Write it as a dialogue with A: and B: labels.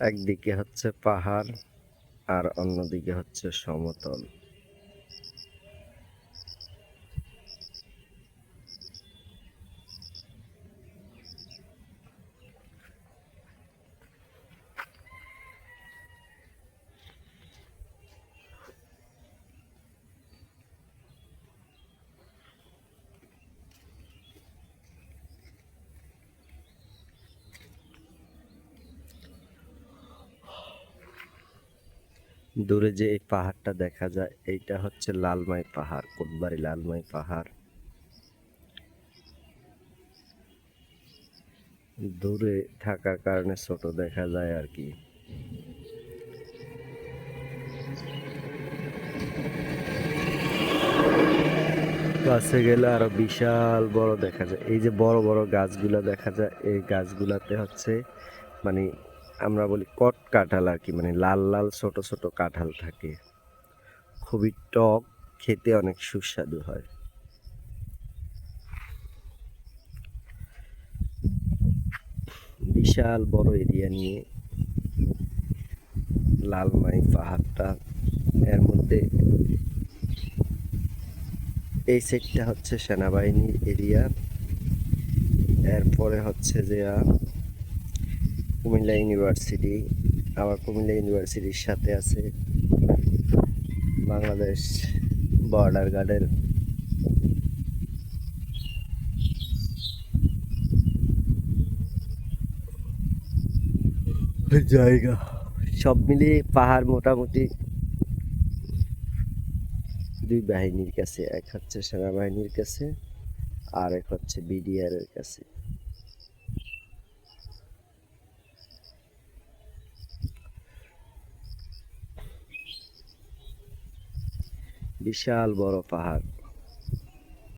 A: একদিকে হচ্ছে পাহাড় আর অন্যদিকে হচ্ছে সমতল। দূরে যে এই পাহাড়টা দেখা যায়, এইটা হচ্ছে লালমাই পাহাড়, কোটবাড়ি লালমাই পাহাড়। দূরে থাকার কারণে ছোট দেখা যায় আর কি। কাছে গেলে আরও বিশাল বড় দেখা যায়। এই যে বড় বড় গাছগুলা দেখা যায়, এই গাছগুলাতে হচ্ছে মানে আমরা বলি কট কাঁঠাল আর কি মানে লাল লাল, ছোট ছোট কাঁঠাল থাকে। খুবই টক, খেতে অনেক সুস্বাদু হয়। বিশাল বড় এরিয়া নিয়ে লালমাই পাহাড়টা, এর মধ্যে এই সাইডটা হচ্ছে সেনাবাহিনীর এরিয়া, এরপরে হচ্ছে যে কুমিল্লা ইউনিভার্সিটি আবার কুমিল্লা ইউনিভার্সিটির সাথে আছে বাংলাদেশ বর্ডার গার্ডের জায়গা। সব মিলিয়ে পাহাড় মোটামুটি দুই বাহিনীর কাছে এক হচ্ছে সেনাবাহিনীর কাছে আর এক হচ্ছে বিডিআর এর কাছে। বিশাল বড় পাহাড়